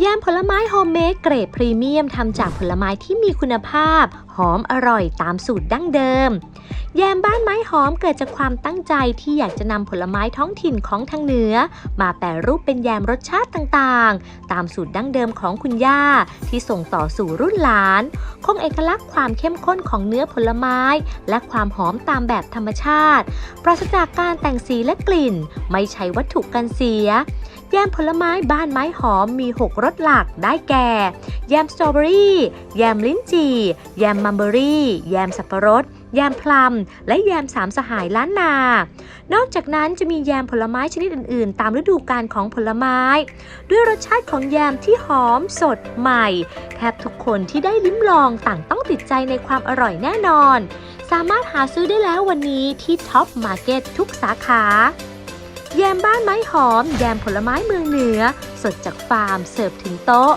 แยมผลไม้โฮมเมดเกรดพรีเมียมทำจากผลไม้ที่มีคุณภาพ หอมอร่อยตามสูตรดั้งเดิม แยมบ้านไม้หอมเกิดจากความตั้งใจที่อยากจะนำผลไม้ท้องถิ่นของทางเหนือ มาแปรรูปเป็นแยมรสชาติต่างๆ ตามสูตรดั้งเดิมของคุณย่า ที่ส่งต่อสู่รุ่นหลาน คงเอกลักษณ์ความเข้มข้นของเนื้อผลไม้ และความหอมตามแบบธรรมชาติ ปราศจากการแต่งสีและกลิ่น ไม่ใช้วัตถุกันเสีย แยมผลไม้บ้านไม้หอมมี 6 รสหลักได้แก่ แยมสตรอเบอรี่ แยมลิ้นจี่ แยมมัมเบอรี่ แยมสับปะรด แยมพลัม และแยมสามสหายล้านนา นอกจากนั้นจะมีแยมผลไม้ชนิดอื่นๆ ตามฤดูกาลของผลไม้ ด้วยรสชาติของแยมที่หอมสดใหม่ แทบทุกคนที่ได้ลิ้มลองต่างต้องติดใจในความอร่อยแน่นอน สามารถหาซื้อได้แล้ววันนี้ที่ท็อปมาร์เก็ตทุกสาขา แยมบ้านไม้หอม แยมผลไม้เมืองเหนือ สดจากฟาร์มเสิร์ฟถึงโต๊ะ